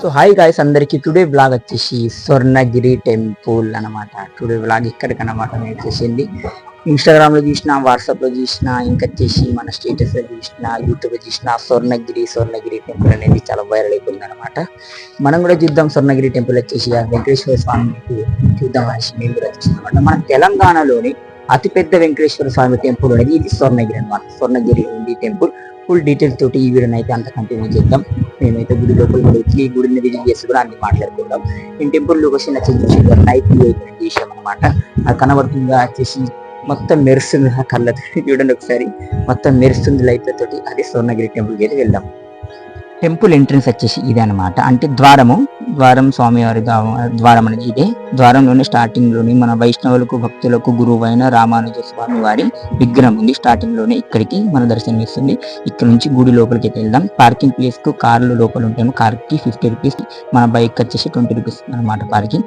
So hi guys అందరికి today blog వచ్చేసి Swarnagiri temple అన్నమాట. టుడే బ్లాగ్ ఇక్కడికి అన్నమాట నేను వచ్చేసింది ఇన్స్టాగ్రామ్లో చూసిన వాట్సాప్లో చూసిన ఇంకా వచ్చేసి మన స్టేటస్లో చూసిన యూట్యూబ్లో చూసిన స్వర్ణగిరి స్వర్ణగిరి టెంపుల్ అనేది చాలా వైరల్ అయిపోయింది అనమాట మనం కూడా చూద్దాం స్వర్ణగిరి టెంపుల్ వచ్చేసి వెంకటేశ్వర స్వామికి చూద్దాం అనేసి మేము కూడా అనమాట మన తెలంగాణలోని అతిపెద్ద వెంకటేశ్వర స్వామి టెంపుల్ అనేది ఇది స్వర్ణగిరి అనమాట స్వర్ణగిరి ఉంది టెంపుల్ ఫుల్ డీటెయిల్స్ తోటి ఈ వీడియోని అయితే అంత కంటిన్యూ చేద్దాం. మేమైతే గుడి లోపల కూడా వచ్చి గుడిని విజిట్ చేసి కూడా అన్ని మాట్లాడుకుందాం ఈ టెంపుల్ లొకేషన్ వచ్చేసి నైట్ వ్యూ అయితే చేసాం అనమాట అది కనబడుతుందా వచ్చేసి మొత్తం మెరుస్తుంది ఆ కళ్ళతో చూడండి ఒకసారి. మొత్తం మెరుస్తుంది లైట్లతోటి అది స్వర్ణగిరి టెంపుల్కి అయితే వెళ్దాం. టెంపుల్ ఎంట్రన్స్ వచ్చేసి ఇదే అనమాట అంటే ద్వారము ద్వారం స్వామివారి ద్వారం అనేది ఇదే. ద్వారంలోనే స్టార్టింగ్లోనే మన వైష్ణవులకు భక్తులకు గురువు అయిన రామానుజ స్వామి వారి విగ్రహం ఉంది. స్టార్టింగ్లోనే ఇక్కడికి మన దర్శనం ఇస్తుంది ఇక్కడ నుంచి గుడి లోపలికి అయితే వెళ్దాం. పార్కింగ్ ప్లేస్కు కార్లు లోపల ఉంటాము. కార్కి ఫిఫ్టీ రూపీస్ మన బైక్ వచ్చేసి ట్వంటీ రూపీస్ అనమాట పార్కింగ్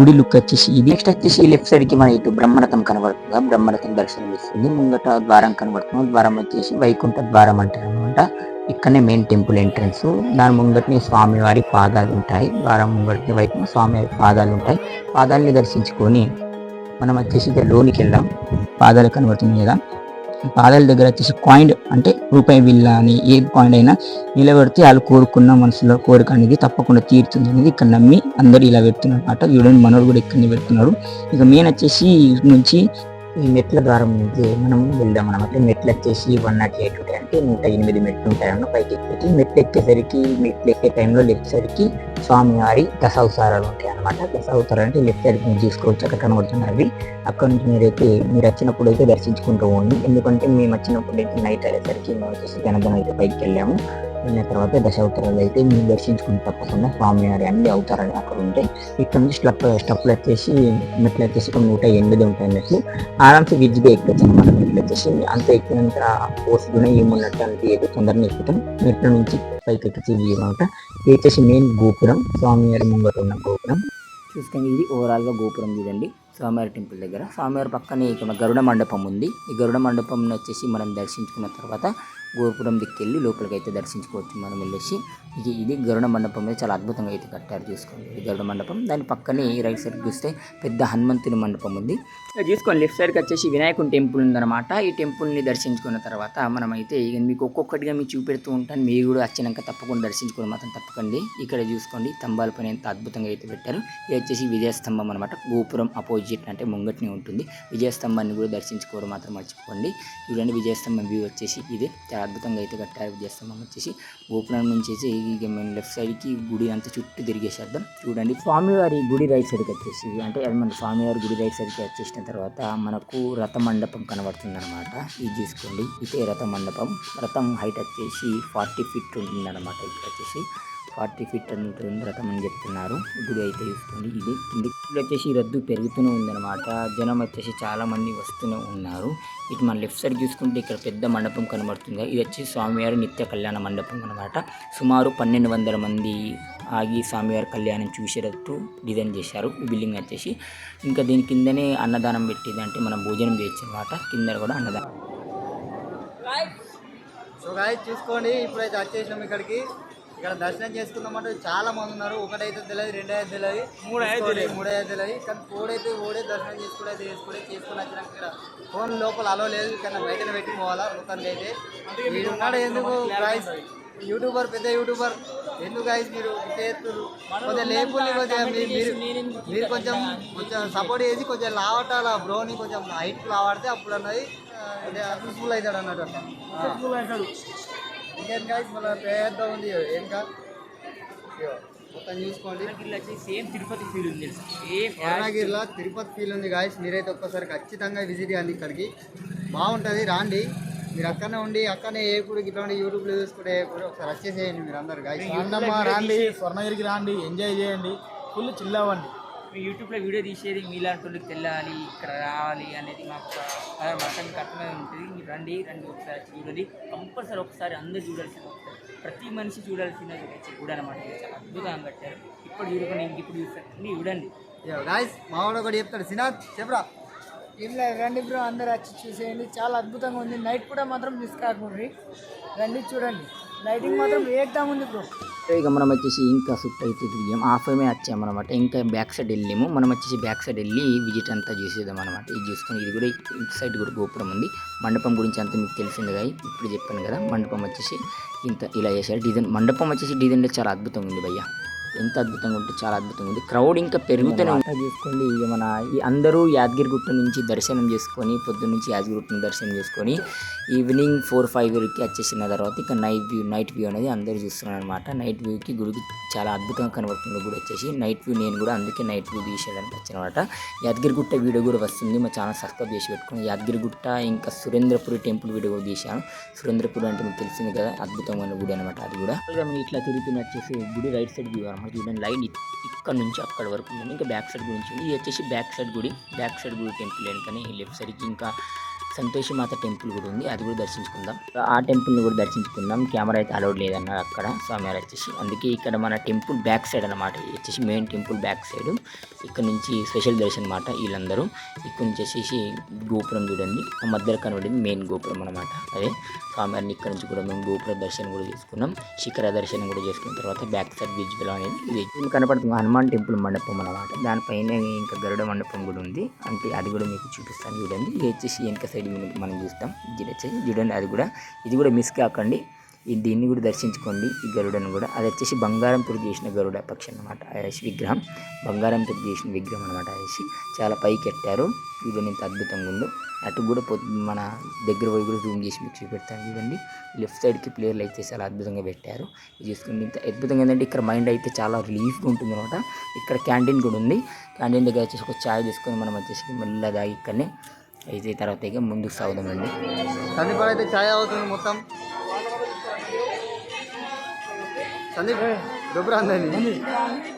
గుడి లుక్ వచ్చేసి ఇది. నెక్స్ట్ వచ్చేసి లెఫ్ట్ సైడ్కి మన ఇటు బ్రహ్మరథం కనబడుతుంది. బ్రహ్మరథం దర్శనం ఇస్తుంది ముంగట ద్వారం కనబడుతుంది. ద్వారం వచ్చేసి వైకుంఠ ద్వారం అంటారు అనమాట ఇక్కడనే మెయిన్ టెంపుల్ ఎంట్రన్స్ దాని ముంగటిని స్వామివారి పాదాలు ఉంటాయి. ద్వారం ముంగటిని వైపు స్వామివారి పాదాలు ఉంటాయి. పాదాలని దర్శించుకొని మనం వచ్చేసి లోనికి వెళ్దాం. పాదాలు కనబడుతుంది కదా. పాదాల దగ్గర వచ్చేసి కాయిన్ అంటే రూపాయి బిల్ల అని ఏ కాయిన్ అయినా నిలబెడితే వాళ్ళు కోరుకున్న మనసులో కోరిక అనేది తప్పకుండా తీరుతుంది అనేది ఇక్కడ నమ్మి అందరూ ఇలా పెడుతున్నారు అనమాట చూడండి మనోడు కూడా ఇక్కడనే పెడుతున్నారు ఇక మెయిన్ వచ్చేసి నుంచి ఈ మెట్ల ద్వారం నుంచి మనం వెళ్దాం అనమాట మెట్లు వచ్చేసి వన్ నాట్ ఎయిట్ ఉంటాయి. అంటే నూట ఎనిమిది మెట్లు ఉంటాయన్న పైకి ఎక్కేసి మెట్లు ఎక్కేసరికి మెట్లు ఎక్కే టైంలో లెఫ్ట్ సైడ్కి స్వామివారి దశావతారాలు ఉంటాయి అనమాట దశావతారాలు అంటే లెఫ్ట్ సైడ్ మీరు చూసుకోవచ్చు. అక్కడ కనబడుతున్నవి అవి. అక్కడ నుంచి మీరైతే మీరు వచ్చినప్పుడు అయితే దర్శించుకుంటూ ఉండి ఎందుకంటే మేము వచ్చినప్పుడు అయితే నైట్ అయ్యేసరికి మేము వచ్చేసి జనగణ అయితే పైకి వెళ్ళాము. వెళ్ళిన తర్వాత దశావతారాలు అయితే మేము దర్శించుకుని తప్పకుండా స్వామివారి అన్ని అవతారాలు అక్కడ ఉంటాయి. ఇక్కడ నుంచి స్టప్ స్టప్లు వచ్చేసి మెట్లు వచ్చేసి ఒక నూట ఎనిమిది ఉంటాయి మెట్లు. ఆరామ్స్ విజ్గా ఎక్కచ్చు అనమాట మెట్లు వచ్చేసి అంత ఎక్కినంత ఫోర్స్ కూడా ఏమున్నట్టు అంత ఏదో తొందరగా ఎక్కుతాం. మెట్ల నుంచి పైకి ఎక్కించి వ్యూ అనమాట. ఇది వచ్చేసి మెయిన్ గోపురం స్వామివారి ముంగట ఉన్న గోపురం. చూసుకోండి ఇది ఓవరాల్గా గోపురం చూడండి స్వామివారి టెంపుల్ దగ్గర. స్వామివారి పక్కనే ఇక్కడ గరుడ మండపం ఉంది. ఈ గరుడ మండపం వచ్చేసి మనం దర్శించుకున్న తర్వాత గోపురం దిక్కెళ్ళి లోపలికి అయితే దర్శించుకోవచ్చు మనం వెళ్ళేసి. ఇది ఇది గరుడ మండపం మీద చాలా అద్భుతంగా అయితే కట్టారు చూసుకోండి ఇది గరుడ మండపం. దాని పక్కనే రైట్ సైడ్ చూస్తే పెద్ద హనుమంతుని మండపం ఉంది. చూసుకోండి లెఫ్ట్ సైడ్కి వచ్చేసి వినాయకుని టెంపుల్ ఉందన్నమాట. ఈ టెంపుల్ని దర్శించుకున్న తర్వాత మనమైతే ఇక మీకు ఒక్కొక్కటిగా మీకు చూపెడుతూ ఉంటాను. మీరు కూడా వచ్చినాక తప్పకుండా దర్శించుకోవడం మాత్రం తప్పకండి. ఇక్కడ చూసుకోండి స్తంభాల పైన ఎంత అద్భుతంగా అయితే పెట్టారు. ఇది వచ్చేసి విజయస్తంభం అనమాట గోపురం అపోజిట్ అంటే ముంగట్నే ఉంటుంది. విజయస్తంభాన్ని కూడా దర్శించుకోవడం మాత్రం మర్చిపోండి చూడండి విజయస్తంభం వ్యూ వచ్చేసి ఇది. చాలా అద్భుతంగా అయితే కట్టారు విజయస్తంభం వచ్చేసి. గోపురం నుంచి ఇక మేము లెఫ్ట్ సైడ్కి గుడి అంతా చుట్టూ తిరిగేసేద్దాం చూడండి స్వామివారి గుడి రైట్ సైడ్కి వచ్చేసి అంటే అది మన స్వామివారి గుడి రైట్ సైడ్కి వచ్చేసిన తర్వాత మనకు రథ మండపం కనబడుతుంది అనమాట ఇది చూసుకోండి ఇదే రథ మండపం రథం హైట్ వచ్చేసి ఫార్టీ ఫీట్ ఉంటుందన్నమాట ఇక్కడ వచ్చేసి ఫార్టీ ఫీట్ ఉంటుంది రథం అని చెప్తున్నారు. గుడి అయితే ఇస్తుంది ఇది కింది ఇప్పుడు వచ్చేసి రద్దు పెరుగుతూనే ఉందన్నమాట. జనం వచ్చేసి చాలామంది వస్తూనే ఉన్నారు. ఇటు మన లెఫ్ట్ సైడ్ చూసుకుంటే ఇక్కడ పెద్ద మండపం కనబడుతుంది. ఇది వచ్చి స్వామివారి నిత్య కళ్యాణ మండపం అనమాట సుమారు పన్నెండు వందల మంది ఆగి స్వామివారి కళ్యాణం చూసేటట్టు డిజైన్ చేశారు. ఈ బిల్డింగ్ వచ్చేసి ఇంకా దీని కిందనే అన్నదానం పెట్టేది అంటే మనం భోజనం చేయొచ్చు అనమాట కింద కూడా అన్నదానం. సో గాయస్ చూసుకోండి. ఇప్పుడైతే వచ్చేసినాం ఇక్కడికి. ఇక్కడ దర్శనం చేసుకుందామంటే చాలా మంది ఉన్నారు. ఒకటైతే తెలియదు రెండు అయితే తెలియదు మూడు అయితే చూసుకోండి, తెలియదు. మూడు అయితే తెలియదు కానీ ఓడైతే ఓడే దర్శనం చేసుకుంటే చేసుకుంటే చేసుకుని వచ్చినాక ఇక్కడ ఫోన్ లోపల అలో లేదు. కానీ బయటనే పెట్టి పోవాలా మొత్తానికి అయితే వీడు ఉన్నాడు ఎందుకు గాయస్ యూట్యూబర్ పెద్ద యూట్యూబర్ ఎందుకు గాయస్ మీరు చేస్తున్నారు? కొంచెం లేపుల్ని కొంచెం మీరు మీరు కొంచెం కొంచెం సపోర్ట్ చేసి కొంచెం లావటాల బ్రోని కొంచెం హైట్ లావాడితే అప్పుడు అన్నది సక్సెస్ఫుల్ అవుతాడు. అన్నట్టు ఇంకేం మళ్ళీ పెద్ద ఉంది. ఇంకా ఇగో, మొత్తం చూసుకోండి. సేమ్ తిరుపతి ఫీల్ ఉంది. స్వర్ణగిరిలో తిరుపతి ఫీల్ ఉంది గాయస్ మీరైతే ఒక్కసారి ఖచ్చితంగా విజిట్ చేయండి ఇక్కడికి. బాగుంటుంది రాండి. మీరు అక్కడనే ఉండి అక్కడనే ఏ కూడా ఇట్లాంటి యూట్యూబ్లో చూసుకుంటే ఏ కూడా ఒకసారి వచ్చేసేయండి మీరు అందరు గాయస్ రాండి. స్వర్ణగిరికి రాండి ఎంజాయ్ చేయండి. ఫుల్ చిల్ అవ్వండి. మీ యూట్యూబ్లో వీడియో తీసేది మీలాంటి వాళ్ళకి తెల్లాలి ఇక్కడ రావాలి అనేది మాకు మీకు అర్థమై ఉంటుంది. మీరు రండి రండి ఒకసారి చూడండి. కంపల్సరీ ఒకసారి అందరూ చూడాల్సిన ప్రతి మనిషి చూడాల్సినది వచ్చి చూడనమాట ఇది చాలా అద్భుతంగా కట్టారు ఇప్పుడు చూడకుండా ఇంక ఇప్పుడు చూస్తారు. చూడండి. గాయస్ మావాడు ఒకటి చెప్తాడు. సినాథ్ చెప్పరా? ఏం లేదు రండి బ్రో అందరు వచ్చి చూసేయండి. చాలా అద్భుతంగా ఉంది. నైట్ కూడా మాత్రం మిస్ కాకుండా రండి చూడండి. లైటింగ్ మాత్రం ఏకదం ఉంది బ్రో. ఇక మనం వచ్చేసి ఇంకా షిఫ్ట్ అయితే దిగాం హాఫ్ ఏమే వచ్చాము అనమాట ఇంకా బ్యాక్ సైడ్ వెళ్ళాము. మనం వచ్చేసి బ్యాక్ సైడ్ వెళ్ళి విజిట్ అంతా చేసేద్దాం అనమాట ఇది చూసుకొని ఇది కూడా ఇటు సైడ్ కూడా గోపురం ఉంది. మండపం గురించి అంతా మీకు తెలిసింది కదా. ఇప్పుడు చెప్పాను కదా మండపం వచ్చేసి ఇంత ఇలా చేశారు. డిజైన్ మండపం వచ్చేసి డిజైన్ చాలా అద్భుతంగా ఉంది భయ్య. ఎంత అద్భుతంగా ఉంటే చాలా అద్భుతంగా ఉంది. క్రౌడ్ ఇంకా పెరుగుతూనే ఉంటుంది చూసుకోండి ఇక మన ఈ అందరూ యాదగిరి గుట్ట నుంచి దర్శనం చేసుకొని పొద్దున్న నుంచి యాదగిరి గుట్టను దర్శనం చేసుకొని ఈవినింగ్ ఫోర్ ఫైవ్ వరకు వచ్చేసిన తర్వాత ఇక నైట్ వ్యూ నైట్ వ్యూ అనేది అందరూ చూస్తున్నారు అనమాట నైట్ వ్యూకి గుడికి చాలా అద్భుతంగా కనబడుతుంది గుడి వచ్చేసి. నైట్ వ్యూ నేను కూడా అందుకే నైట్ వ్యూ తీసేయడానికి వచ్చానమాట. యాదగిరి గుట్ట వీడియో కూడా వస్తుంది. మా ఛానల్ సబ్స్క్రైబ్ చేసి పెట్టుకుని యాదగిరి గుట్ట ఇంకా సురేంద్రపురి టెంపుల్ వీడియో కూడా తీశాను. సురేంద్రపురి అంటే మీకు తెలిసింది కదా అద్భుతమైన గుడి అనమాట అది కూడా. ఇట్లా తిరుగుతున్న వచ్చేసి గుడి రైట్ సైడ్ వ్యూ అనమాట చూడండి లైన్ ఇక్కడ నుంచి అక్కడ వరకు ఉంది. ఇంకా బ్యాక్ సైడ్ గురించి ఉంది. ఇది వచ్చేసి బ్యాక్ సైడ్ గుడి బ్యాక్ సైడ్ గుడి టెంపుల్ వెనుకనే లెఫ్ట్ సైడ్కి ఇంకా సంతోషి మాత టెంపుల్ కూడా ఉంది. అది కూడా దర్శించుకుందాం. ఆ టెంపుల్ని కూడా దర్శించుకుందాం. కెమెరా అయితే అలౌడ్ లేదన్నారు అక్కడ. స్వామివారు వచ్చేసి. అందుకే ఇక్కడ మన టెంపుల్ బ్యాక్ సైడ్ అనమాట ఇది వచ్చేసి మెయిన్ టెంపుల్ బ్యాక్ సైడ్. ఇక్కడ నుంచి స్పెషల్ దర్శనం అనమాట వీళ్ళందరూ. ఇక్కడ నుంచి వచ్చేసి గోపురం చూడండి. ఆ మధ్యలో కనబడింది మెయిన్ గోపురం అనమాట అదే. స్వామివారిని ఇక్కడ నుంచి కూడా మేము గోపుర దర్శనం కూడా చేసుకున్నాం. శిఖర దర్శనం కూడా చేసుకున్న తర్వాత బ్యాక్ సైడ్ విజువల్ అనేది ఇది. ఇది కనపడుతుంది. హనుమాన్ టెంపుల్ మండపం అనమాట దానిపైన ఇంకా గరుడ మండపం కూడా ఉంది. అంటే అది కూడా మీకు చూపిస్తాను చూడండి. ఇది వచ్చేసి వెనక సైడ్ మనం- మనం చూస్తాం. ఇది చూడండి అది కూడా ఇది కూడా మిస్ కాకండి. ఈ దీన్ని కూడా దర్శించుకోండి ఈ గరుడను కూడా. అది వచ్చేసి బంగారంతో చేసిన గరుడ పక్షి అనమాట అనేసి విగ్రహం. బంగారంతో చేసిన విగ్రహం అనమాట అనేసి చాలా పైకి ఎట్టారు చూడండి ఎంత అద్భుతంగా ఉందో. అటు కూడా మన దగ్గర పోయి కూడా జూమ్ చేసి మీకు చూపెడతాను చూడండి. లెఫ్ట్ సైడ్కి ప్లేయర్లు అయితే చాలా అద్భుతంగా పెట్టారు. ఇది చూసుకుని ఇంత అద్భుతంగా ఏంటంటే ఇక్కడ మైండ్ అయితే చాలా రిలీఫ్గా ఉంటుంది అనమాట ఇక్కడ క్యాంటీన్ కూడా ఉంది. క్యాంటీన్ దగ్గర వచ్చేసి ఒక ఛాయ్ తీసుకొని మనం వచ్చేసి మెల్లగా ఇక్కడనే అయితే తర్వాత ఇక ముందుకు సాగుదామండి. సందీప్ అయితే ఛాయ్ అవుతుంది మొత్తం. సందీప్ అందండి.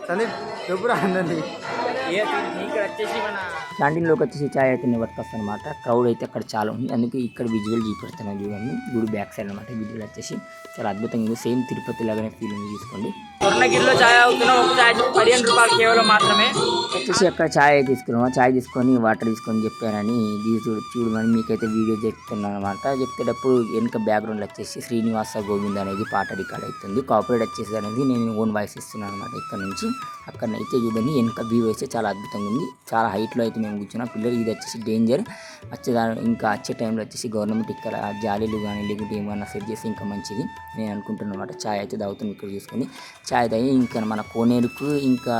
సందీప్ మన క్యాంటీన్లోకి వచ్చేసి ఛాయ్ అయితే పట్టుకొస్తాను అనమాట క్రౌడ్ అయితే అక్కడ చాలా ఉంది. అందుకే ఇక్కడ విజువల్ చూపెడతాను చూడండి. గుడి బ్యాక్ సైడ్ అనమాట విజువల్ వచ్చేసి చాలా అద్భుతంగా సేమ్ తిరుపతి లాగానే ఫీల్ ఉంది చూసుకోండి. స్వర్ణగిరిలో ఛాయ్ అవుతున్నాం ఒక ఛాయ్ పదిహేను రూపాయలు కేవలం మాత్రమే. వచ్చేసి అక్కడ ఛాయ్ తీసుకున్నాం ఛాయ్ తీసుకొని వాటర్ తీసుకొని చెప్పానని ఇది చూడు చూడమని మీకైతే వీడియో చెప్తున్నాను అనమాట చెప్తేటప్పుడు వెనుక బ్యాక్గ్రౌండ్ వచ్చేసి శ్రీనివాస గోవింద్ అనేది పాట రికార్డ్ అవుతుంది కాపరేట్ వచ్చేసి అనేది నేను ఓన్ వాయిస్ ఇస్తున్నాను అనమాట ఇక్కడ నుంచి. అక్కడ అయితే చూడండి వెనుక వ్యూ అయితే చాలా అద్భుతంగా ఉంది. చాలా హైట్లో అయితే మేము కూర్చున్నాం. పిల్లలు ఇది వచ్చేసి డేంజర్ వచ్చే ఇంకా వచ్చే టైంలో వచ్చేసి గవర్నమెంట్ ఇక్కడ జాలీలు కానీ లేకుంటే ఏమైనా సెట్ చేస్తే ఇంకా మంచిది. నేను అనుకుంటున్నాను అనమాట ఛాయ్ అయితే తాగుతాను ఇక్కడ చూసుకొని. ఛాయ్ తాగి ఇంకా మన కోనేరుకు ఇంకా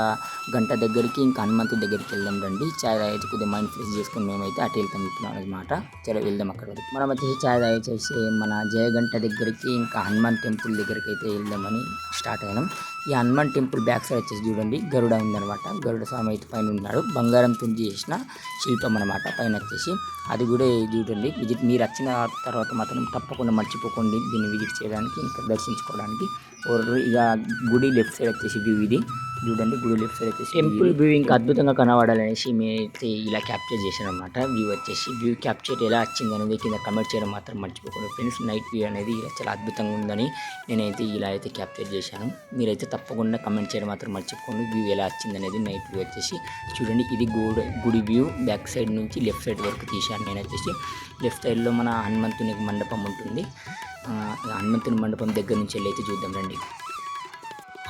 గంట దగ్గరికి ఇంకా హనుమంతు దగ్గరికి వెళ్దాం రండి. ఛాయ్ తాగేసి కొద్దిగా మైండ్ ఫ్రెష్ చేసుకొని మేమైతే అటు వెళ్తాం చెప్తున్నాం అనమాట సరే వెళ్దాం అక్కడ వరకు. మనం వచ్చేసి ఛాయ్ తాగేసేసి మన జయగంట దగ్గరికి ఇంకా హనుమాన్ టెంపుల్ దగ్గరికి అయితే వెళ్దామని స్టార్ట్ అయినాం. ఈ హనుమాన్ టెంపుల్ బ్యాక్ సైడ్ వచ్చేసి చూడండి గరుడ ఉందన్నమాట. గరుడ స్వామి అయితే పైన ఉన్నాడు బంగారంతో చేసిన శిల్పం అనమాట పైన వచ్చేసి అది కూడా చూడండి. విజిట్ మీరు వచ్చిన తర్వాత మాత్రం తప్పకుండా మర్చిపోకండి. దీన్ని విజిట్ చేయడానికి ఇంకా దర్శించుకోవడానికి. ఇక గుడి లెఫ్ట్ సైడ్ వచ్చేసి వ్యూ ఇది. చూడండి గుడి లెఫ్ట్ సైడ్ వచ్చేసి టెంపుల్ వ్యూ ఇంకా అద్భుతంగా కనబడాలనేసి మేమైతే ఇలా క్యాప్చర్ చేశాను అనమాట వ్యూ వచ్చేసి వ్యూ క్యాప్చర్ ఎలా వచ్చింది అనేది కింద కమెంట్ చేయడం మాత్రం మర్చిపోకండి ఫ్రెండ్స్ నైట్ వ్యూ అనేది ఇలా చాలా అద్భుతంగా ఉందని నేనైతే ఇలా అయితే క్యాప్చర్ చేశాను. మీరైతే తప్పకుండా కమెంట్ చేయడం మాత్రం మర్చిపోకండి వ్యూ ఎలా వచ్చింది అనేది నైట్ వ్యూ వచ్చేసి చూడండి ఇది గుడి గుడి వ్యూ బ్యాక్ సైడ్ నుంచి లెఫ్ట్ సైడ్ వరకు తీశాను నేను వచ్చేసి. లెఫ్ట్ సైడ్లో మన హనుమంతుని మండపం ఉంటుంది. హనుమంతుని మండపం దగ్గర నుంచి వెళ్ళి అయితే చూద్దాం రండి.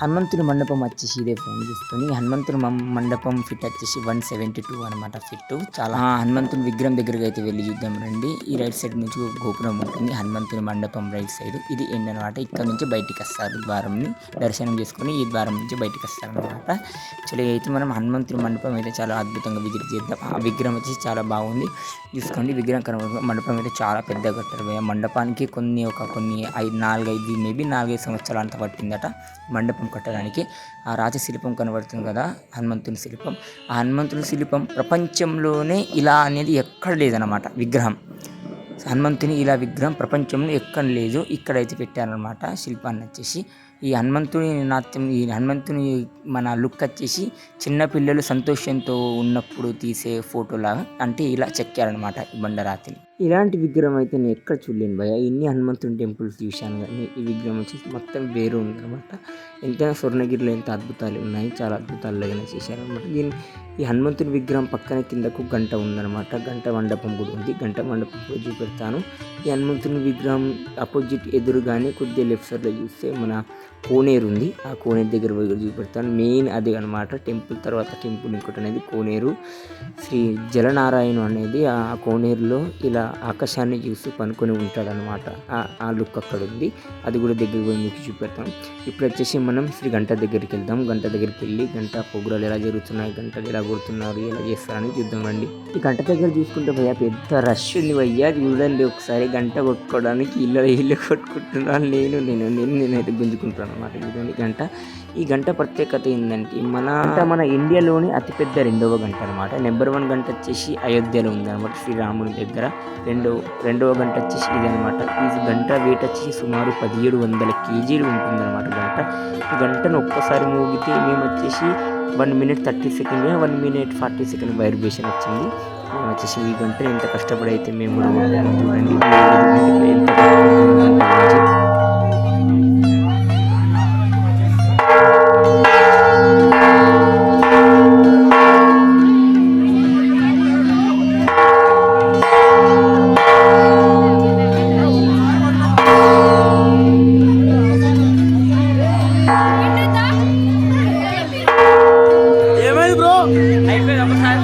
హనుమంతుని మండపం వచ్చేసి ఇదే ఫ్రెండ్ చూసుకొని హనుమంతుని మండపం ఫిట్ వచ్చేసి వన్ సెవెంటీ టూ అనమాట ఫిట్ చాలా హనుమంతుని విగ్రహం దగ్గరికి అయితే వెళ్ళి చూద్దాం రండి. ఈ రైట్ సైడ్ నుంచి గోపురం ఉంటుంది. హనుమంతుని మండపం రైట్ సైడ్ ఇది ఎండ్ అనమాట ఇక్కడ నుంచి బయటికి వస్తారు ద్వారంని. దర్శనం చేసుకొని ఈ ద్వారం నుంచి బయటికి వస్తారు అనమాట యాక్చువల్లీ అయితే మనం హనుమంతుని మండపం అయితే చాలా అద్భుతంగా విజిట్ చేద్దాం. ఆ విగ్రహం వచ్చేసి చాలా బాగుంది. చూసుకోండి విగ్రహం కనబడుతుంది మండపం అయితే చాలా పెద్ద కట్టారు. మండపానికి కొన్ని ఒక కొన్ని ఐదు నాలుగైదు మేబీ నాలుగైదు సంవత్సరాలు అంత పట్టిందట. మండపం కట్టడానికి ఆ రాజశిల్పం కనబడుతుంది కదా హనుమంతుని శిల్పం. ఆ హనుమంతుని శిల్పం ప్రపంచంలోనే ఇలా అనేది ఎక్కడ లేదనమాట విగ్రహం. హనుమంతుని ఇలా విగ్రహం ప్రపంచంలో ఎక్కడ లేదు ఇక్కడైతే పెట్టారనమాట శిల్పాన్ని వచ్చేసి. ఈ హనుమంతుని నాట్యం ఈ హనుమంతుని మన లుక్ వచ్చేసి చిన్నపిల్లలు సంతోషంతో ఉన్నప్పుడు తీసే ఫోటోలాగా అంటే ఇలా చెక్కారనమాట ఈ బండరాతిని. ఇలాంటి విగ్రహం అయితే నేను ఎక్కడ చూడలేను భయ ఇన్ని హనుమంతుని టెంపుల్స్ చూశాను కానీ ఈ విగ్రహం వచ్చేసి మొత్తం వేరు ఉందన్నమాట. ఎంతైనా స్వర్ణగిరిలో ఎంత అద్భుతాలు ఉన్నాయి చాలా అద్భుతాలు లాగానే చేశారనమాట దీని ఈ హనుమంతుని విగ్రహం పక్కన కిందకు గంట ఉందన్నమాట. గంట మండపం కూడా ఉంది. గంట మండపం చూపెడతాను. ఈ హనుమంతుని విగ్రహం అపోజిట్ ఎదురుగానే కొద్దిగా లెఫ్ట్ సైడ్లో చూస్తే మన కోనేరు ఉంది. ఆ కోనేరు దగ్గర పోయి చూపెడతాను. మెయిన్ అది అనమాట టెంపుల్ తర్వాత టెంపుల్ ఇంకోటి అనేది కోనేరు. శ్రీ జలనారాయణ అనేది ఆ కోనేరులో ఇలా ఆకాశాన్ని చూస్తూ పనుకొని ఉంటాడనమాట ఆ లుక్ అక్కడ ఉంది. అది కూడా దగ్గర పోయి మీకు చూపెడతాం ఇప్పుడు వచ్చేసి మనం శ్రీ గంట దగ్గరికి వెళ్దాం. గంట దగ్గరికి వెళ్ళి గంట ప్రోగ్రాలు ఎలా జరుగుతున్నాయి గంటలు ఎలా కొడుతున్నారు ఎలా చేస్తారని చూద్దాం రండి ఈ గంట దగ్గర చూసుకుంటే భయ్యా పెద్ద రష్ ఉంది భయ్యా. చూడండి ఒకసారి గంట కొట్టుకోవడానికి ఇల్లు ఇల్లు కొట్టుకుంటున్నాను. నేను నేను నేను నేనైతే గుంజుకుంటాను అనమాట ఇదండి గంట. ఈ గంట ప్రత్యేకత ఏంటంటే మన అంటే మన ఇండియాలోని అతిపెద్ద రెండవ గంట అనమాట నెంబర్ వన్ గంట వచ్చేసి అయోధ్యలో ఉందన్నమాట శ్రీరాముని దగ్గర. రెండవ రెండవ గంట వచ్చేసి ఇది అనమాట ఈ గంట వెయిట్ వచ్చేసి సుమారు పదిహేడు వందల కేజీలు ఉంటుందన్నమాట గంట. ఈ గంటను ఒక్కసారి మోగితే మేము వచ్చేసి one minute thirty second one minute forty second vibration వచ్చింది. మేము వచ్చేసి ఈ గంట ఎంత కష్టపడి అయితే మేము చూడండి. ఎంత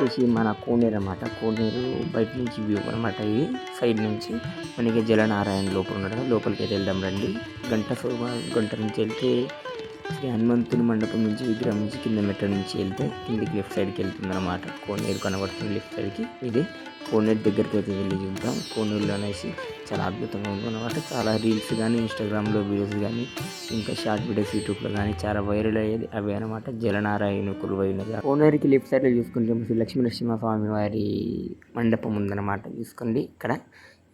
వచ్చేసి మన కోనేరు అనమాట కోనేరు బయట నుంచి వ్యూ అనమాట ఇది సైడ్ నుంచి. మనకి జలనారాయణ లోపల ఉన్నాడు లోపలికి అయితే వెళ్దాం రండి. గంట గంట నుంచి వెళ్తే శ్రీ హనుమంతుని మండపం నుంచి విగ్రహం నుంచి కింద మెట్ట నుంచి వెళ్తే కిందికి లెఫ్ట్ సైడ్కి వెళ్తుంది అనమాట కోనేరు కనబడుతుంది లెఫ్ట్ సైడ్కి ఇది కోనేరు దగ్గరికి అయితే వెళ్ళి చూద్దాం కోనేరులో అనేసి చాలా అద్భుతంగా ఉంది చాలా రీల్స్ కానీ ఇన్స్టాగ్రామ్లో వీడియోస్ కానీ ఇంకా షార్ట్ వీడియోస్ యూట్యూబ్లో కానీ చాలా వైరల్ అయ్యేది అవి అనమాట జలనారాయణ కొలువైనది. కోనేరుకి లెఫ్ట్ సైడ్లో చూసుకుంటే శ్రీ లక్ష్మీ నరసింహస్వామి వారి మండపం ఉందన్నమాట. చూసుకోండి ఇక్కడ.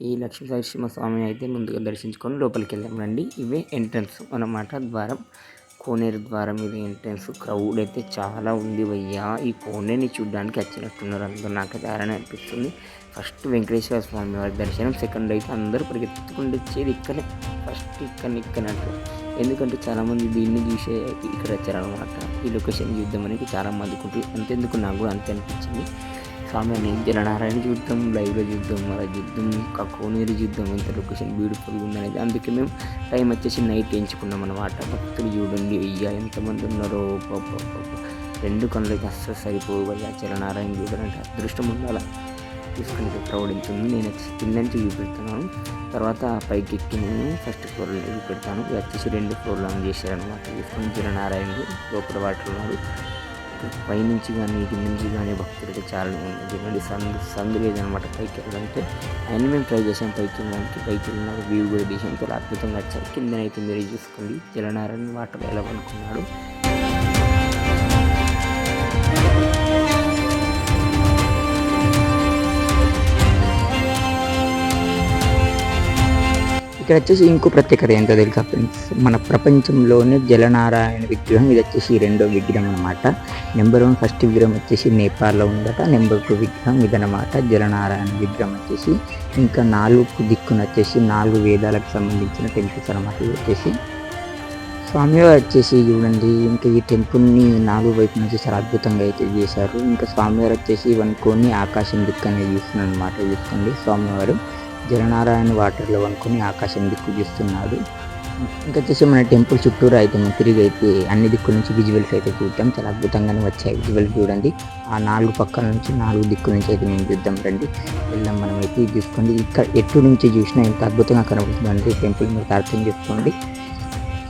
ఈ లక్ష్మీ నరసింహస్వామిని అయితే ముందుగా దర్శించుకొని లోపలికి వెళ్దాం రండి. ఇవే ఎంట్రన్స్ అన్నమాట ద్వారం. కోనేరు ద్వారం మీద ఎంట్రన్స్ క్రౌడ్ అయితే చాలా ఉంది భయ్యా. ఈ కోనేరుని చూడడానికి వచ్చినట్టున్నారు అందరూ. నాకైతే ఆరని అనిపిస్తుంది. ఫస్ట్ వెంకటేశ్వర స్వామి వారి దర్శనం సెకండ్ అయితే అందరూ పరిగెత్తుకుంటూ వచ్చేది ఇక్కడే. ఫస్ట్ ఇక్కడ ఇక్కడ ఎందుకంటే చాలామంది దీన్ని చూసే ఇక్కడ వచ్చారనమాట ఈ లొకేషన్ చూద్దామని చాలా మంది కుంటారు అంతెందుకు నాకు కూడా అంతే అనిపించింది. స్వామి నేను జలనారాయణ చూద్దాం లైవ్లో చూద్దాం మరి చూద్దాం ఇంకా కోనేరు చూద్దాం ఎంత లొకేషన్ బ్యూటిఫుల్గా ఉందనేది. అందుకే మేము టైం వచ్చేసి నైట్ ఎంచుకున్నాం అనమాట భక్తులు చూడండి అయ్యా ఎంతమంది ఉన్నారో రెండు కళ్ళకి అస్సలు సరిపోవు అయ్యా జలనారాయణ చూడాలంటే అదృష్టం ఉండాలి? తీసుకునే క్రౌడ్ ఎంత ఉంది నేను వచ్చి కింద నుంచి చూపెడుతున్నాను తర్వాత పైకి ఎక్కి నేను ఫస్ట్ ఫ్లోర్లో చూపెడతాను వచ్చేసి రెండు ఫ్లోర్లో చేశారనమాట తీసుకొని జలనారాయణుడు లోపల వాటర్ ఉన్నారు. పైనుంచి కానీ ఇటు నుంచి కానీ భక్తులకి చాలా మంది సందు సందు లేదనమాట పైకి వెళ్ళడానికి అయినా మేము ట్రై చేసాం పైకి వెళ్ళడానికి. పైకి వెళ్ళిన వ్యూ కూడా తీసాం అద్భుతంగా వచ్చారు కిందనైతే మీరు చూసుకోండి. జలనారాయణ వాటర్ ఎలా అనుకున్నాడు ఇక్కడ వచ్చేసి ఇంకో ప్రత్యేకత ఏంటో తెలుసా ఫ్రెండ్స్ మన ప్రపంచంలోనే జలనారాయణ విగ్రహం ఇది వచ్చేసి రెండో విగ్రహం అనమాట నెంబర్ వన్ ఫస్ట్ విగ్రహం వచ్చేసి నేపాల్లో ఉందట. నెంబర్ టూ విగ్రహం ఇదనమాట జలనారాయణ విగ్రహం వచ్చేసి. ఇంకా నాలుగు దిక్కున వచ్చేసి నాలుగు వేదాలకు సంబంధించిన టెంపుల్స్ అనమాట ఇది వచ్చేసి. స్వామివారు వచ్చేసి చూడండి ఇంకా ఈ టెంపుల్ని నాలుగు వైపు నుంచి చాలా అద్భుతంగా అయితే చేశారు. ఇంకా స్వామివారు వచ్చేసి వనుకొని ఆకాశం దిక్కు అనేది చూస్తున్నాడు అనమాట చూస్తుంది స్వామివారు. జలనారాయణ వాటర్లో వనుకొని ఆకాశం దిక్కు చూస్తున్నాడు ఇంకా వచ్చేసి మన టెంపుల్ చుట్టూరు అయితే మనం తిరిగి అయితే అన్ని దిక్కుల నుంచి విజువల్స్ అయితే చూద్దాం. చాలా అద్భుతంగానే వచ్చాయి విజువల్స్ చూడండి. ఆ నాలుగు పక్కల నుంచి నాలుగు దిక్కుల నుంచి అయితే మేము చూద్దాం రండి. వెళ్దాం మనం అయితే చూసుకోండి. ఇక్కడ ఎటు నుంచి చూసినా ఎంత అద్భుతంగా కనబడుతుందండి టెంపుల్. మీరు అర్థం చేసుకోండి.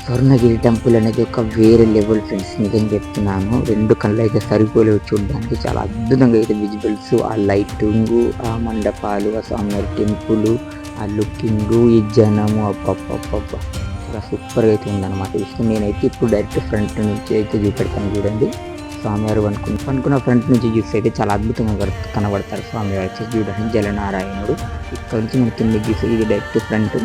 స్వర్ణగిరి టెంపుల్ అనేది ఒక వేరే లెవెల్ ఫ్రెండ్స్. నిజం చెప్తున్నాను. రెండు కళ్ళు అయితే సరిపోలేవు చూడడానికి. చాలా అద్భుతంగా అయితే విజిబుల్స్ ఆ లైటింగ్ ఆ మండపాలు ఆ స్వామివారి టెంపుల్ ఆ లుకింగ్ ఈ జనము అప్పప్పప్ప చాలా సూపర్గా అయితే ఉందన్నమాట చూస్తే నేనైతే ఇప్పుడు డైరెక్ట్ ఫ్రంట్ నుంచి అయితే చూపెడతాను చూడండి. స్వామివారు అనుకున్న అనుకున్న ఫ్రంట్ నుంచి చూస్తే అయితే చాలా అద్భుతంగా కనబడతారు స్వామివారు. చూడండి జలనారాయణుడు. ఇక్కడ నుంచి మన కింద చూస్తే ఇది డైరెక్ట్ ఫ్రంట్.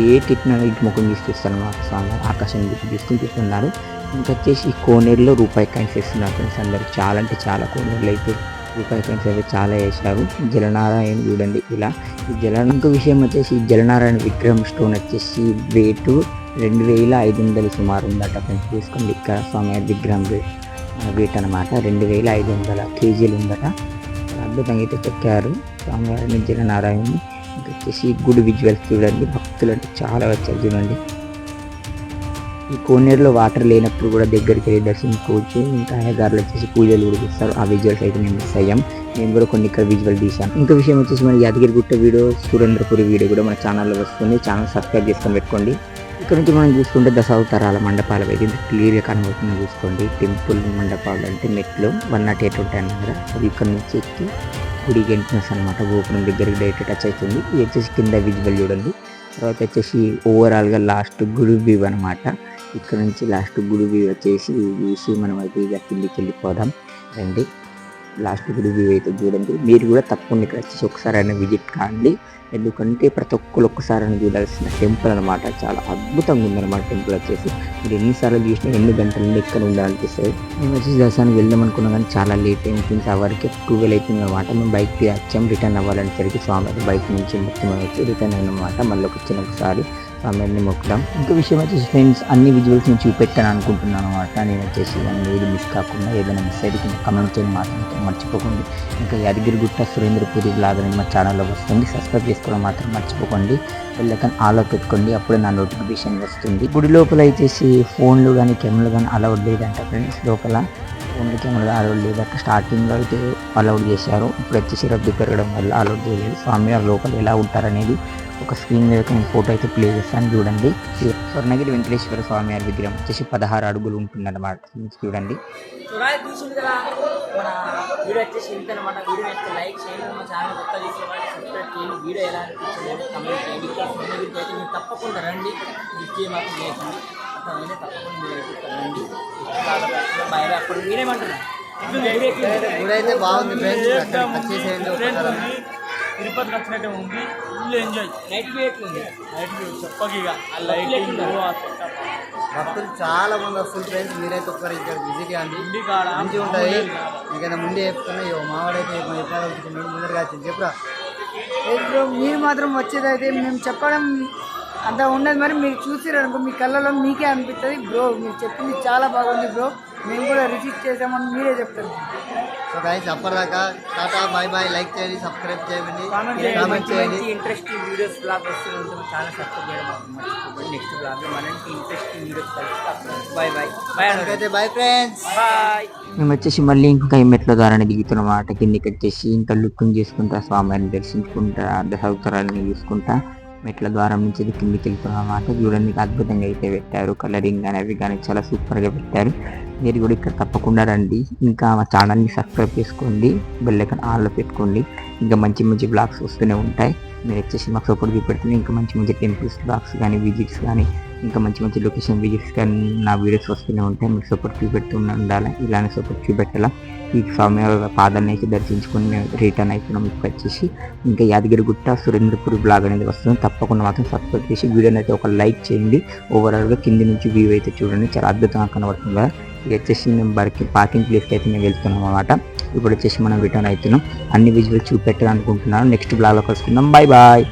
ఏ ఇట్లా ఇటు ముఖం చూపిస్తాను అనమాట స్వామి ఆకాశం తీసుకుని చూసుకుని ఇంకా వచ్చేసి ఈ కోనేరులో రూపాయి కాయిన్స్ ఇస్తున్నారు ఫ్రెండ్స్ అందరు. చాలా అంటే చాలా కోనేరులు అయితే రూపాయి కాయిన్స్ అయితే చాలా వేశారు. జలనారాయణ చూడండి ఇలా. ఈ జల ఇంకో విషయం వచ్చేసి జలనారాయణ విగ్రహం స్టోన్ వచ్చేసి రేటు రెండు వేల ఐదు వందలు సుమారు ఉందట ఫ్రెండ్స్. చూసుకోండి ఇక్కడ స్వామి విగ్రహం వెయిట్ అనమాట రెండు వేల ఐదు వందల కేజీలు ఉందట. అద్భుతంగా అయితే చెక్కారు. స్వామివారిని జలనారాయణ వచ్చేసి గుడి విజువల్స్ చూడండి. భక్తులు అంటే చాలా వచ్చారు చూడండి. ఈ కోనేరులో వాటర్ లేనప్పుడు కూడా దగ్గరికి వెళ్ళి దర్శించుకోవచ్చు ఇంకా అయ్యగారులు వచ్చేసి పూజలు కూడా చేస్తారు. ఆ విజువల్స్ అయితే మేము మిస్ అయ్యాం నేను కూడా కొన్ని ఇక్కడ విజువల్ తీసాను ఇంకా విషయం వచ్చేసి మన యాదగిరిగుట్ట వీడియో సురేంద్రపురి వీడియో కూడా మన ఛానల్లో వస్తుంది. ఛానల్ సబ్స్క్రైబ్ చేసుకొని పెట్టుకోండి. ఇక్కడ నుంచి మనం చూసుకుంటే దశావతారాల మండపాలు అయితే క్లియర్గా కనబడుతుంది చూసుకోండి. టెంపుల్ మండపాలు అంటే మెట్లు వన్ నాట్ ఎయిట్ ఉంటాయి అన్నమాట. అది ఇక్కడ నుంచి ఎక్కి గుడికి ఎంట్రన్స్ అనమాట గోపురం దగ్గరికి డైరెక్ట్ టచ్ అవుతుంది. ఇది వచ్చేసి కింద విజువల్ చూడండి. తర్వాత వచ్చేసి ఓవరాల్గా లాస్ట్ గుడి వ్యూ అనమాట ఇక్కడ నుంచి లాస్ట్ గుడి వ్యూ వచ్చేసి చూసి మనం అయితే ఇక కిందికి వెళ్ళిపోదాం రండి. లాస్ట్ రివ్యూ వ్యూ అయితే చూడండి. మీరు కూడా తప్పకుండా ఇక్కడ వచ్చేసి ఒకసారి అయినా విజిట్ కాండి. ఎందుకంటే ప్రతి ఒక్కరు ఒక్కసారి అయినా చూడాల్సిన టెంపుల్ అనమాట చాలా అద్భుతంగా ఉందన్నమాట టెంపుల్ వచ్చేసి. మీరు ఎన్నిసార్లు చూసినా ఎన్ని గంటల నుండి ఇక్కడ ఉండాలనిపిస్తుంది. మేము వచ్చేసి దర్శనానికి వెళ్దాం అనుకున్నాం కానీ చాలా లేట్ అయింది ఆ వరకు ట్వెల్వ్ అయిపోయింది అనమాట మేము బైక్ వచ్చాం. రిటర్న్ అవ్వాలనేసరికి స్వామి బైక్ నుంచి మొత్తం వచ్చి రిటర్న్ అయినమాట మళ్ళీ వచ్చిన ఒకసారి స్వామిని మొక్కడం ఇంకో విషయం వచ్చేసి ఫ్రెండ్స్ అన్ని విజువల్స్ నేను చూపెట్టాను అనుకుంటున్నాను. అనమాట నేను వచ్చేసి అన్ని ఏది మిస్ కాకుండా ఏదైనా మిస్ అయితే కింద కమెంట్ చేయడం. మాత్రం మర్చిపోకండి. ఇంకా యాదగిరిగుట్ట సురేంద్రపురి బ్లాగ్ అనేది మా ఛానల్లో వస్తుంది. సబ్స్క్రైబ్ చేసుకోవడం మాత్రం మర్చిపోకండి. వెళ్ళకని ఆలో పెట్టుకోండి. అప్పుడే నా నోటిఫికేషన్ వస్తుంది. గుడి లోపల వచ్చేసి ఫోన్లు కానీ కెమెరాలు కానీ అలౌడ్ లేదంట ఫ్రెండ్స్ లోపల ఫోన్లు కెమెరా అలౌడ్ లేదంట. స్టార్టింగ్లో అయితే అలౌడ్ చేశారు. ఇప్పుడు వచ్చేసి రద్దు పెరగడం వల్ల అలౌడ్ చేయలేదు. స్వామివారి లోపల ఎలా ఉంటారనేది ఒక స్క్రీన్ మీద నేను ఫోటో అయితే ప్లే చేస్తాను చూడండి. స్వర్ణగిరి వెంకటేశ్వర స్వామి వారి విగ్రహం. వచ్చేసి పదహారు అడుగులు చూడండి. వీడియో వచ్చేసి ఇంత అనమాట వీడియో నచ్చితే లైక్ చేయండి మా ఛానల్ కొత్త చేసే వాళ్ళు సబ్స్క్రైబ్ చేయండి. వీడియో ఎలా అనిపించింది అని కమెంట్ చేయండి. ఇక్కడ స్వర్ణగిరికి అయితే మీరు తప్పకుండా రండి. విజయ మాకు చేసింది అతనైతే తప్పకుండా మీరు అయితే ఇక్కడ రండి. బాయ్ బాయ్ అప్పుడు మీరేమంటున్నారు? ఎట్లుంది వీడియో ఎట్లుంది? గుడి అయితే బాగుంది ఫ్రెండ్స్ అక్కడ వచ్చేసేయండి తిరుపతికి వచ్చినట్టే ఉంది. Full enjoy. నైట్ వ్యూ ఎట్లుంది? నైట్ చెప్పకి ఇక. ఆ లైటింగ్, ఆ భక్తులు చాలా మంది వస్తుంది ఫ్రెండ్స్. మీరైతే ఒకసారి ఇక్కడ విజిట్ చేయండి. ఇండి కాడ? మంచిగా ఉంటుంది ఇంకైనా ముందే చెప్తున్నా మావాడైతే చెప్పాలనుకుంటున్నాడు ముందరగా వచ్చింది. చెప్పురా. మీరు మాత్రం వచ్చేదైతే మేము చెప్పడం అంత ఉండదు. మరి మీరు చూసిరనుకో మీ కళ్ళలో మీకే అనిపిస్తుంది. బ్రో మీరు చెప్పింది చాలా బాగుంది బ్రో. మేము కూడా రిసీవ్ చేసామని మీరే చెప్తారు. సో గైస్ అప్పటిదాకా టాటా బాయ్ బాయ్ లైక్ చేయండి సబ్స్క్రైబ్ చేయండి కామెంట్ చేయండి. ఇంట్రెస్టింగ్ వీడియోస్ బ్లాగ్ వస్తూ ఉంటుంది చాలా సబ్స్క్రైబ్ చేయడం మర్చిపోకండి. Next blog మనంటే interesting videos bye bye bye bye friends bye మేము వచ్చేసి మళ్ళీ ఇంకా ఈ మెట్ల ద్వారానే దిగుతున్నమాట కిందికి వచ్చేసి ఇంకా లుక్ని చేసుకుంటా స్వామివారిని దర్శించుకుంటా దశావతారాలని చూసుకుంటా. మెట్ల ద్వారం నుంచి కిందికి వెళ్తున్నాం అన్నమాట. చూడండి అద్భుతంగా అయితే పెట్టారు. కలరింగ్ కానీ అవి కానీ చాలా సూపర్గా పెట్టారు. మీరు కూడా ఇక్కడ తప్పకుండా రండి. ఇంకా మా ఛానల్ని సబ్స్క్రైబ్ చేసుకోండి. బెల్లైకన్ ఆన్లో పెట్టుకోండి. ఇంకా మంచి మంచి బ్లాగ్స్ వస్తూనే ఉంటాయి. మీరు వచ్చేసి మాకు సపోర్ట్ చూపెడుతుంది ఇంకా మంచి మంచి టెంపుల్స్ బ్లాగ్స్ కానీ విజిట్స్ కానీ ఇంకా మంచి మంచి లొకేషన్ విజిట్స్ కానీ నా వీడియోస్ వస్తూనే ఉంటాయి. మీకు సపోర్ట్ చూపెడుతూ ఉండాలి? ఇలానే సపోర్ట్ చూపెట్టాలా? ఈ స్వామి పాదాన్ని అయితే దర్శించుకొని రిటర్న్ అయిపోయినాం మీకు వచ్చేసి. ఇంకా యాదగిరిగుట్ట సురేంద్రపూర్ బ్లాగ్ అనేది వస్తుంది. తప్పకుండా మాత్రం సబ్స్క్రైబ్ చేసి వీడియోని అయితే ఒక లైక్ చేయండి. ఓవరాల్గా కింది నుంచి వ్యూ అయితే చూడండి. చాలా అద్భుతంగా కనబడుతుంది కదా? ఇది వచ్చేసి మేము బరికి పార్కింగ్ ప్లేస్కి అయితే మేము వెళ్తున్నాం అనమాట ఇప్పుడు వచ్చేసి మనం రిటర్న్ అవుతున్నాం. అన్ని విజువల్ చూపెట్టాలనుకుంటున్నాను. నెక్స్ట్ బ్లాగ్లో కలుసుకుందాం బాయ్ బాయ్